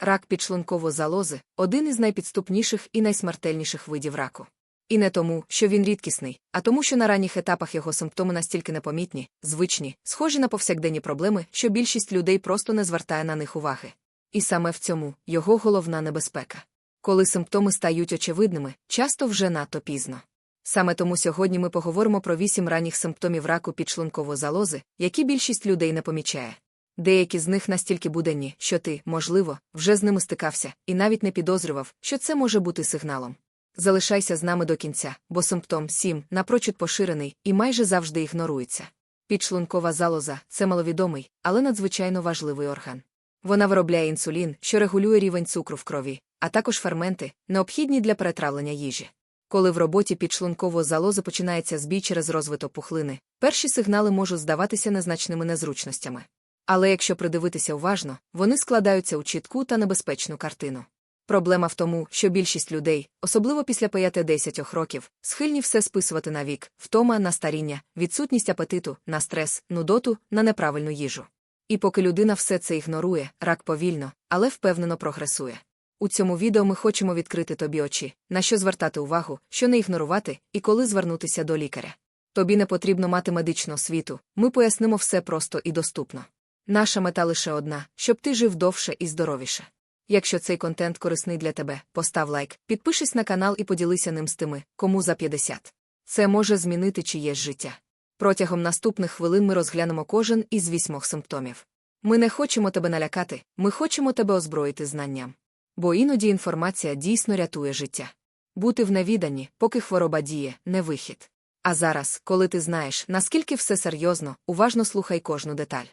Рак підшлункової залози один із найпідступніших і найсмертельніших видів раку. І не тому, що він рідкісний, а тому, що на ранніх етапах його симптоми настільки непомітні, звичні, схожі на повсякденні проблеми, що більшість людей просто не звертає на них уваги. І саме в цьому його головна небезпека. Коли симптоми стають очевидними, часто вже надто пізно. Саме тому сьогодні ми поговоримо про вісім ранніх симптомів раку підшлункової залози, які більшість людей не помічає. Деякі з них настільки буденні, що ти, можливо, вже з ними стикався і навіть не підозрював, що це може бути сигналом. Залишайся з нами до кінця, бо симптом 7 напрочуд поширений і майже завжди ігнорується. Підшлункова залоза це маловідомий, але надзвичайно важливий орган. Вона виробляє інсулін, що регулює рівень цукру в крові, а також ферменти, необхідні для перетравлення їжі. Коли в роботі підшлункової залози починається збій через розвиток пухлини, перші сигнали можуть здаватися незначними незручностями. Але якщо придивитися уважно, вони складаються у чітку та небезпечну картину. Проблема в тому, що більшість людей, особливо після 5-10 років, схильні все списувати на вік, втома на старіння, відсутність апетиту, на стрес, нудоту, на неправильну їжу. І поки людина все це ігнорує, рак повільно, але впевнено прогресує. У цьому відео ми хочемо відкрити тобі очі, на що звертати увагу, що не ігнорувати і коли звернутися до лікаря. Тобі не потрібно мати медичну освіту, ми пояснимо все просто і доступно. Наша мета лише одна, щоб ти жив довше і здоровіше. Якщо цей контент корисний для тебе, постав лайк, підпишись на канал і поділися ним з тими, кому за 50. Це може змінити чиєсь життя. Протягом наступних хвилин ми розглянемо кожен із вісьмох симптомів. Ми не хочемо тебе налякати, ми хочемо тебе озброїти знанням. Бо іноді інформація дійсно рятує життя. Бути в невіданні, поки хвороба діє, не вихід. А зараз, коли ти знаєш, наскільки все серйозно, уважно слухай кожну деталь.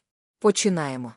Починаємо.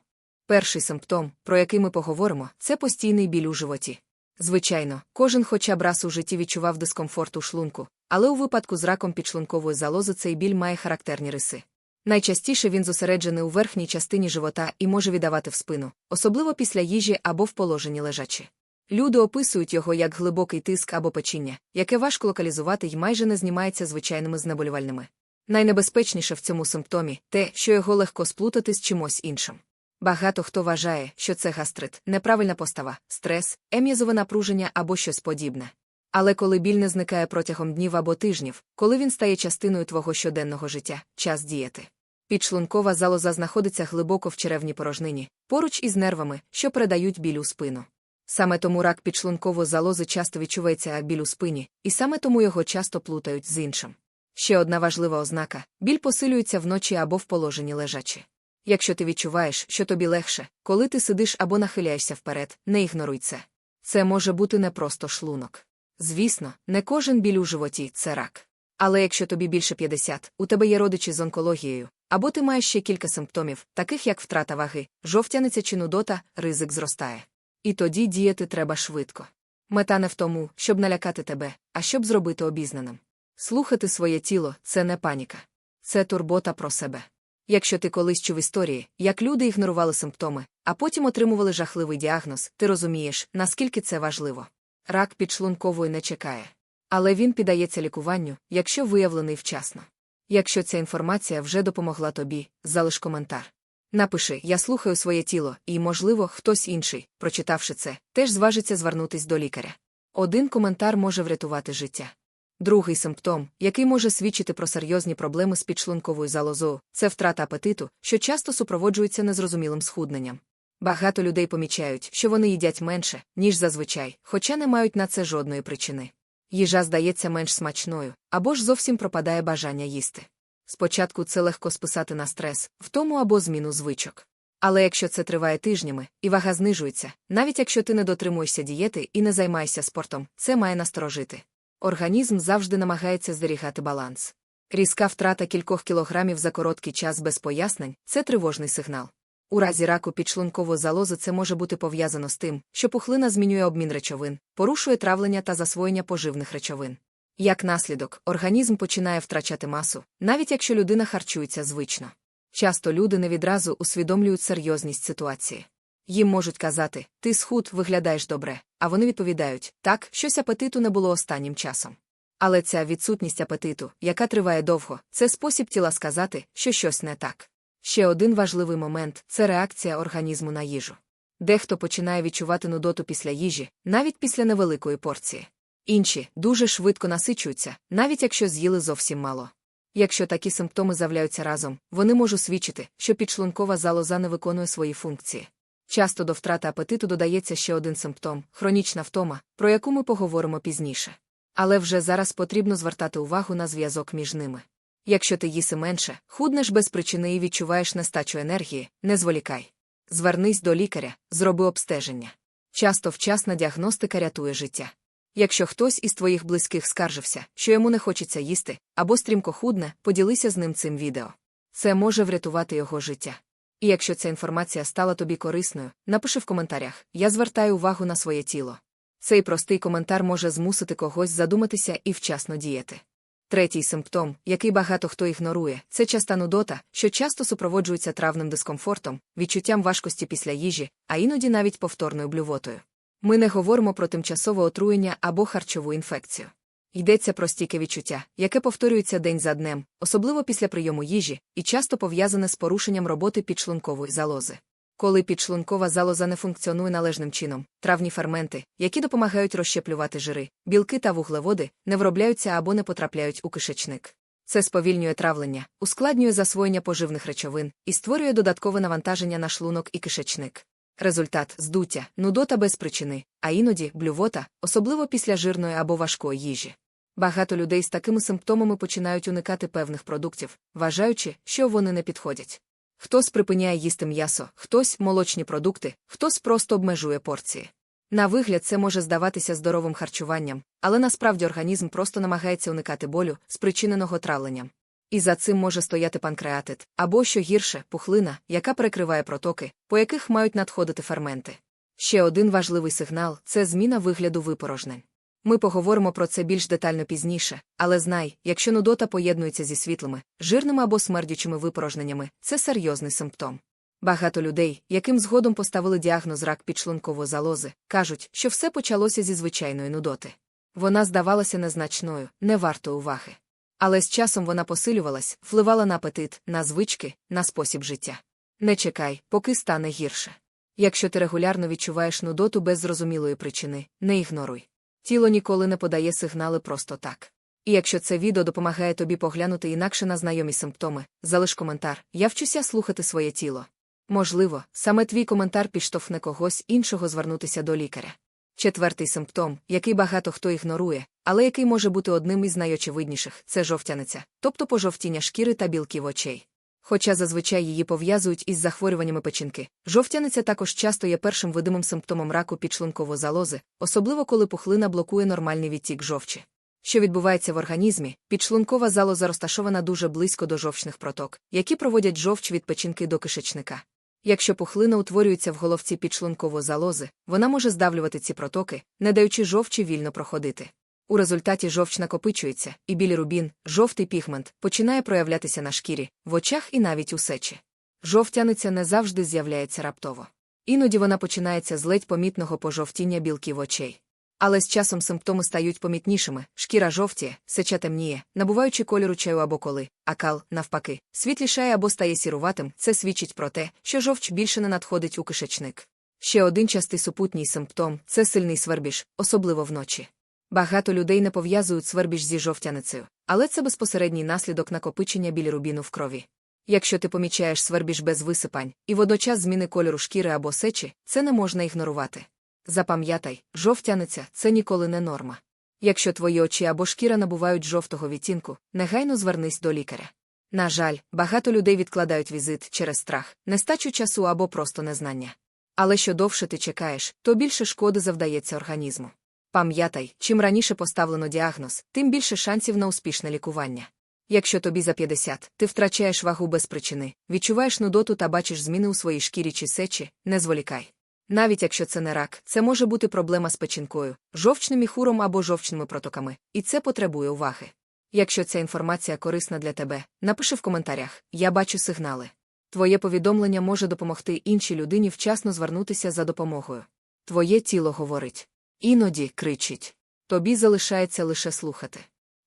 Перший симптом, про який ми поговоримо, це постійний біль у животі. Звичайно, кожен хоча б раз у житті відчував дискомфорт у шлунку, але у випадку з раком підшлункової залози цей біль має характерні риси. Найчастіше він зосереджений у верхній частині живота і може віддавати в спину, особливо після їжі або в положенні лежачі. Люди описують його як глибокий тиск або печіння, яке важко локалізувати і майже не знімається звичайними знеболювальними. Найнебезпечніше в цьому симптомі те, що його легко сплутати з чимось іншим. Багато хто вважає, що це гастрит, неправильна постава, стрес, ем'язове напруження або щось подібне. Але коли біль не зникає протягом днів або тижнів, коли він стає частиною твого щоденного життя, час діяти. Підшлункова залоза знаходиться глибоко в черевній порожнині, поруч із нервами, що передають біль у спину. Саме тому рак підшлункової залози часто відчувається як біль у спині, і саме тому його часто плутають з іншим. Ще одна важлива ознака біль посилюється вночі або в положенні лежачі. Якщо ти відчуваєш, що тобі легше, коли ти сидиш або нахиляєшся вперед, не ігноруй це. Це може бути не просто шлунок. Звісно, не кожен біль у животі це рак. Але якщо тобі більше 50, у тебе є родичі з онкологією, або ти маєш ще кілька симптомів, таких як втрата ваги, жовтяниця чи нудота, ризик зростає. І тоді діяти треба швидко. Мета не в тому, щоб налякати тебе, а щоб зробити обізнаним. Слухати своє тіло це не паніка. Це турбота про себе. Якщо ти колись чув історії, як люди ігнорували симптоми, а потім отримували жахливий діагноз, ти розумієш, наскільки це важливо. Рак підшлункової не чекає. Але він піддається лікуванню, якщо виявлений вчасно. Якщо ця інформація вже допомогла тобі, залиш коментар. Напиши Я слухаю своє тіло, і, можливо, хтось інший, прочитавши це, теж зважиться звернутись до лікаря. Один коментар може врятувати життя. Другий симптом, який може свідчити про серйозні проблеми з підшлунковою залозою, це втрата апетиту, що часто супроводжується незрозумілим схудненням. Багато людей помічають, що вони їдять менше, ніж зазвичай, хоча не мають на це жодної причини. Їжа здається менш смачною, або ж зовсім пропадає бажання їсти. Спочатку це легко списати на стрес, втому або зміну звичок. Але якщо це триває тижнями, і вага знижується, навіть якщо ти не дотримуєшся дієти і не займаєшся спортом, це має насторожити. Організм завжди намагається зберігати баланс. Різка втрата кількох кілограмів за короткий час без пояснень це тривожний сигнал. У разі раку підшлункової залози це може бути пов'язано з тим, що пухлина змінює обмін речовин, порушує травлення та засвоєння поживних речовин. Як наслідок, організм починає втрачати масу, навіть якщо людина харчується звично. Часто люди не відразу усвідомлюють серйозність ситуації. Їм можуть казати, ти схуд, виглядаєш добре, а вони відповідають так, щось апетиту не було останнім часом. Але ця відсутність апетиту, яка триває довго, це спосіб тіла сказати, що щось не так. Ще один важливий момент це реакція організму на їжу. Дехто починає відчувати нудоту після їжі, навіть після невеликої порції. Інші дуже швидко насичуються, навіть якщо з'їли зовсім мало. Якщо такі симптоми з'являються разом, вони можуть свідчити, що підшлункова залоза не виконує свої функції. Часто до втрати апетиту додається ще один симптом хронічна втома, про яку ми поговоримо пізніше. Але вже зараз потрібно звертати увагу на зв'язок між ними. Якщо ти їси менше, худнеш без причини і відчуваєш нестачу енергії, не зволікай. Звернись до лікаря, зроби обстеження. Часто вчасна діагностика рятує життя. Якщо хтось із твоїх близьких скаржився, що йому не хочеться їсти, або стрімко худне, поділися з ним цим відео. Це може врятувати його життя. І якщо ця інформація стала тобі корисною, напиши в коментарях я звертаю увагу на своє тіло. Цей простий коментар може змусити когось задуматися і вчасно діяти. Третій симптом, який багато хто ігнорує, це часта нудота, що часто супроводжується травним дискомфортом, відчуттям важкості після їжі, а іноді навіть повторною блювотою. Ми не говоримо про тимчасове отруєння або харчову інфекцію. Йдеться про стійке відчуття, яке повторюється день за днем, особливо після прийому їжі, і часто пов'язане з порушенням роботи підшлункової залози. Коли підшлункова залоза не функціонує належним чином, травні ферменти, які допомагають розщеплювати жири, білки та вуглеводи, не виробляються або не потрапляють у кишечник. Це сповільнює травлення, ускладнює засвоєння поживних речовин і створює додаткове навантаження на шлунок і кишечник. Результат здуття, нудота без причини, а іноді блювота, особливо після жирної або важкої їжі. Багато людей з такими симптомами починають уникати певних продуктів, вважаючи, що вони не підходять. Хтось припиняє їсти м'ясо, хтось молочні продукти, хтось просто обмежує порції. На вигляд, це може здаватися здоровим харчуванням, але насправді організм просто намагається уникати болю, спричиненого травленням. І за цим може стояти панкреатит, або, що гірше, пухлина, яка перекриває протоки, по яких мають надходити ферменти. Ще один важливий сигнал це зміна вигляду випорожнень. Ми поговоримо про це більш детально пізніше, але знай, якщо нудота поєднується зі світлими, жирними або смердючими випорожненнями, це серйозний симптом. Багато людей, яким згодом поставили діагноз рак підшлункової залози, кажуть, що все почалося зі звичайної нудоти. Вона здавалася незначною, не вартою уваги. Але з часом вона посилювалась, впливала на апетит, на звички, на спосіб життя. Не чекай, поки стане гірше. Якщо ти регулярно відчуваєш нудоту без зрозумілої причини, не ігноруй. Тіло ніколи не подає сигнали просто так. І якщо це відео допомагає тобі поглянути інакше на знайомі симптоми, залиш коментар, я вчуся слухати своє тіло. Можливо, саме твій коментар підштовхне когось іншого звернутися до лікаря. Четвертий симптом, який багато хто ігнорує, але який може бути одним із найочевидніших, це жовтяниця, тобто пожовтіння шкіри та білків очей. Хоча зазвичай її пов'язують із захворюваннями печінки, жовтяниця також часто є першим видимим симптомом раку підшлункової залози, особливо коли пухлина блокує нормальний відтік жовчі. Що відбувається в організмі, підшлункова залоза розташована дуже близько до жовчних проток, які проводять жовч від печінки до кишечника. Якщо пухлина утворюється в головці підшлункової залози, вона може здавлювати ці протоки, не даючи жовчі вільно проходити. У результаті жовч накопичується, і білірубін, жовтий пігмент, починає проявлятися на шкірі, в очах і навіть у сечі. Жовтяниця не завжди з'являється раптово. Іноді вона починається з ледь помітного пожовтіння білків очей. Але з часом симптоми стають помітнішими, шкіра жовтіє, сеча темніє, набуваючи кольору чаю або коли, а кал, навпаки, світлішає або стає сіруватим, це свідчить про те, що жовч більше не надходить у кишечник. Ще один частий супутній симптом це сильний свербіж, особливо вночі. Багато людей не пов'язують свербіж зі жовтяницею, але це безпосередній наслідок накопичення білірубіну в крові. Якщо ти помічаєш свербіж без висипань і водночас зміни кольору шкіри або сечі, це не можна ігнорувати. Запам'ятай, жовтяниця це ніколи не норма. Якщо твої очі або шкіра набувають жовтого відтінку, негайно звернись до лікаря. На жаль, багато людей відкладають візит через страх, нестачу часу або просто незнання. Але що довше ти чекаєш, то більше шкоди завдається організму. Пам'ятай, чим раніше поставлено діагноз, тим більше шансів на успішне лікування. Якщо тобі за 50, ти втрачаєш вагу без причини, відчуваєш нудоту та бачиш зміни у своїй шкірі чи сечі, не зволікай. Навіть якщо це не рак, це може бути проблема з печінкою, жовчним міхуром або жовчними протоками, і це потребує уваги. Якщо ця інформація корисна для тебе, напиши в коментарях я бачу сигнали. Твоє повідомлення може допомогти іншій людині вчасно звернутися за допомогою. Твоє тіло говорить. Іноді кричить. Тобі залишається лише слухати.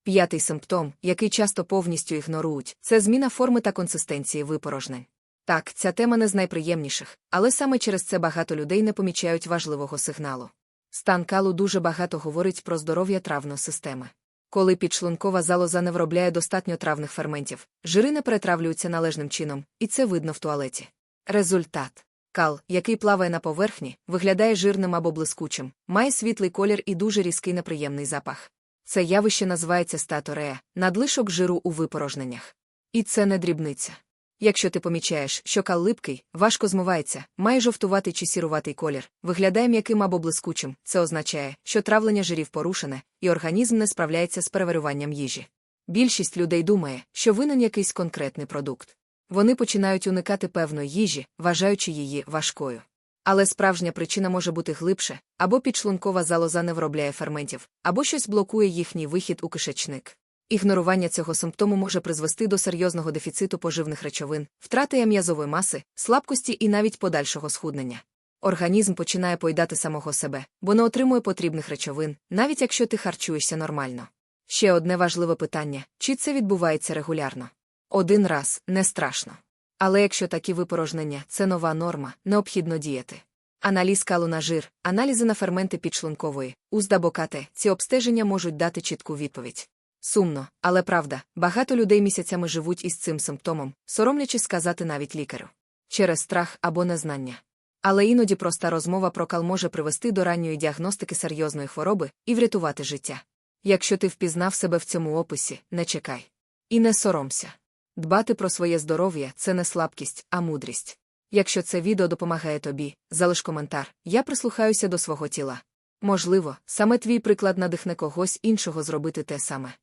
П'ятий симптом, який часто повністю ігнорують, це зміна форми та консистенції випорожнень. Так, ця тема не з найприємніших, але саме через це багато людей не помічають важливого сигналу. Стан калу дуже багато говорить про здоров'я травної системи. Коли підшлункова залоза не виробляє достатньо травних ферментів, жири не перетравлюються належним чином, і це видно в туалеті. Результат кал, який плаває на поверхні, виглядає жирним або блискучим, має світлий колір і дуже різкий неприємний запах. Це явище називається статорея, надлишок жиру у випорожненнях. І це не дрібниця. Якщо ти помічаєш, що кал липкий, важко змивається, має жовтуватий чи сіруватий колір, виглядає м'яким або блискучим, це означає, що травлення жирів порушене, і організм не справляється з переварюванням їжі. Більшість людей думає, що винен якийсь конкретний продукт. Вони починають уникати певної їжі, вважаючи її важкою. Але справжня причина може бути глибше, або підшлункова залоза не виробляє ферментів, або щось блокує їхній вихід у кишечник. Ігнорування цього симптому може призвести до серйозного дефіциту поживних речовин, втрати м'язової маси, слабкості і навіть подальшого схуднення. Організм починає поїдати самого себе, бо не отримує потрібних речовин, навіть якщо ти харчуєшся нормально. Ще одне важливе питання: чи це відбувається регулярно? Один раз не страшно. Але якщо такі випорожнення це нова норма, необхідно діяти. Аналіз калу на жир, аналізи на ферменти підшлункової, узда бокате, ці обстеження можуть дати чітку відповідь. Сумно, але правда, багато людей місяцями живуть із цим симптомом, соромлячись сказати навіть лікарю. Через страх або незнання. Але іноді проста розмова про кал може привести до ранньої діагностики серйозної хвороби і врятувати життя. Якщо ти впізнав себе в цьому описі, не чекай. І не соромся. Дбати про своє здоров'я це не слабкість, а мудрість. Якщо це відео допомагає тобі, залиш коментар, я прислухаюся до свого тіла. Можливо, саме твій приклад надихне когось іншого зробити те саме.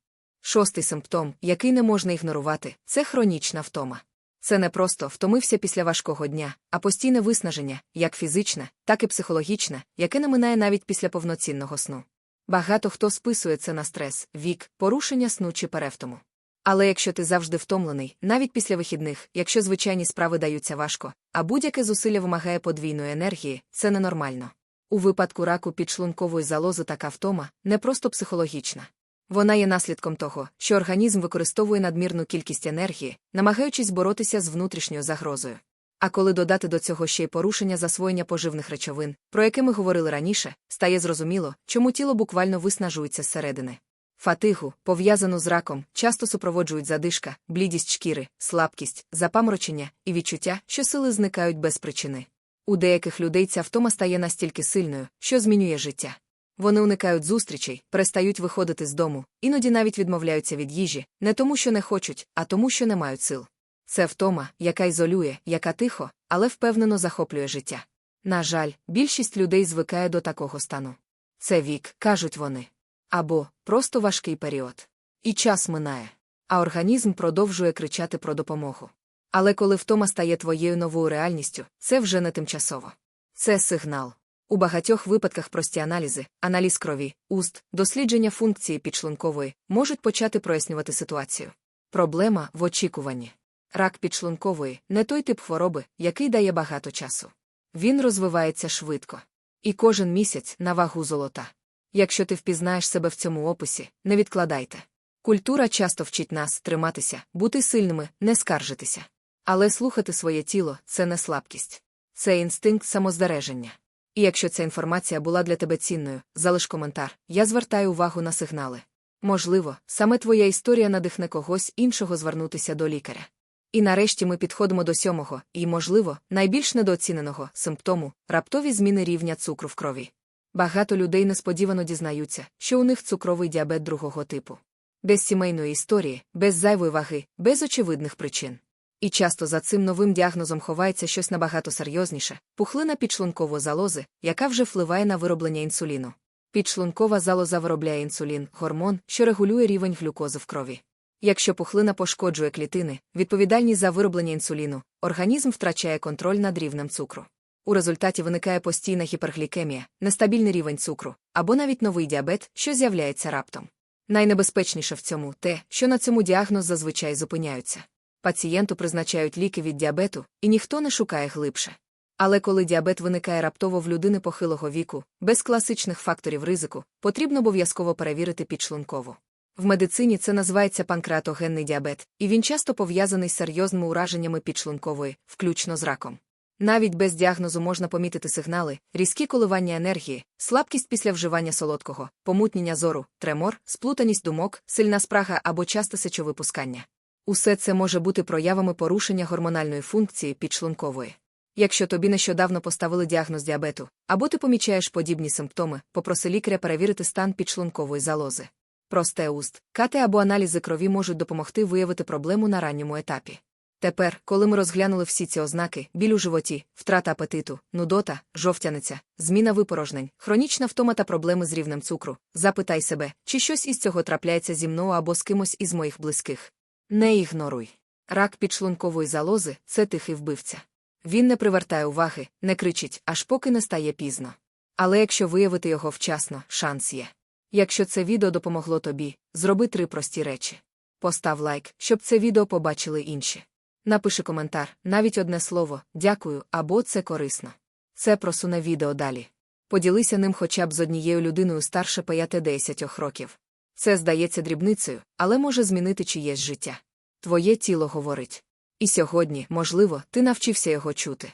Шостий симптом, який не можна ігнорувати, це хронічна втома. Це не просто втомився після важкого дня, а постійне виснаження, як фізичне, так і психологічне, яке не минає навіть після повноцінного сну. Багато хто списує це на стрес, вік, порушення сну чи перевтому. Але якщо ти завжди втомлений, навіть після вихідних, якщо звичайні справи даються важко, а будь-яке зусилля вимагає подвійної енергії, це ненормально. У випадку раку підшлункової залози така втома не просто психологічна. Вона є наслідком того, що організм використовує надмірну кількість енергії, намагаючись боротися з внутрішньою загрозою. А коли додати до цього ще й порушення засвоєння поживних речовин, про яке ми говорили раніше, стає зрозуміло, чому тіло буквально виснажується зсередини. Фатигу, пов'язану з раком, часто супроводжують задишка, блідість шкіри, слабкість, запаморочення і відчуття, що сили зникають без причини. У деяких людей ця втома стає настільки сильною, що змінює життя. Вони уникають зустрічей, перестають виходити з дому, іноді навіть відмовляються від їжі, не тому, що не хочуть, а тому, що не мають сил. Це втома, яка ізолює, яка тихо, але впевнено захоплює життя. На жаль, більшість людей звикає до такого стану. Це вік, кажуть вони. Або просто важкий період. І час минає. А організм продовжує кричати про допомогу. Але коли втома стає твоєю новою реальністю, це вже не тимчасово. Це сигнал. У багатьох випадках прості аналізи, аналіз крові, уст, дослідження функції підшлункової можуть почати прояснювати ситуацію. Проблема в очікуванні. Рак підшлункової не той тип хвороби, який дає багато часу. Він розвивається швидко. І кожен місяць на вагу золота. Якщо ти впізнаєш себе в цьому описі, не відкладайте. Культура часто вчить нас триматися, бути сильними, не скаржитися. Але слухати своє тіло це не слабкість, це інстинкт самозбереження. І якщо ця інформація була для тебе цінною, залиш коментар, я звертаю увагу на сигнали. Можливо, саме твоя історія надихне когось іншого звернутися до лікаря. І нарешті ми підходимо до сьомого і, можливо, найбільш недооціненого симптому раптові зміни рівня цукру в крові. Багато людей несподівано дізнаються, що у них цукровий діабет другого типу. Без сімейної історії, без зайвої ваги, без очевидних причин. І часто за цим новим діагнозом ховається щось набагато серйозніше пухлина підшлункової залози, яка вже впливає на вироблення інсуліну. Підшлункова залоза виробляє інсулін, гормон, що регулює рівень глюкози в крові. Якщо пухлина пошкоджує клітини, відповідальні за вироблення інсуліну, організм втрачає контроль над рівнем цукру. У результаті виникає постійна гіперглікемія, нестабільний рівень цукру або навіть новий діабет, що з'являється раптом. Найнебезпечніше в цьому те, що на цьому діагноз зазвичай зупиняються. Пацієнту призначають ліки від діабету, і ніхто не шукає глибше. Але коли діабет виникає раптово в людини похилого віку, без класичних факторів ризику, потрібно обов'язково перевірити підшлункову В медицині це називається панкреатогенний діабет, і він часто пов'язаний з серйозними ураженнями підшлункової, включно з раком. Навіть без діагнозу можна помітити сигнали, різкі коливання енергії, слабкість після вживання солодкого, помутнення зору, тремор, сплутаність думок, сильна спрага або часте сечовипускання. Усе це може бути проявами порушення гормональної функції підшлункової. Якщо тобі нещодавно поставили діагноз діабету, або ти помічаєш подібні симптоми, попроси лікаря перевірити стан підшлункової залози. Просте уст, кати або аналізи крові можуть допомогти виявити проблему на ранньому етапі. Тепер, коли ми розглянули всі ці ознаки, біль у животі, втрата апетиту, нудота, жовтяниця, зміна випорожнень, хронічна втома та проблеми з рівнем цукру, запитай себе, чи щось із цього трапляється зі мною або з кимось із моїх близьких. Не ігноруй. Рак підшлункової залози це тихий вбивця. Він не привертає уваги, не кричить, аж поки не стає пізно. Але якщо виявити його вчасно, шанс є. Якщо це відео допомогло тобі, зроби три прості речі. Постав лайк, щоб це відео побачили інші. Напиши коментар, навіть одне слово, дякую або це корисно. Це просуне відео далі. Поділися ним хоча б з однією людиною старше 5-10 років. Це здається дрібницею, але може змінити чиєсь життя. Твоє тіло говорить. І сьогодні, можливо, ти навчився його чути.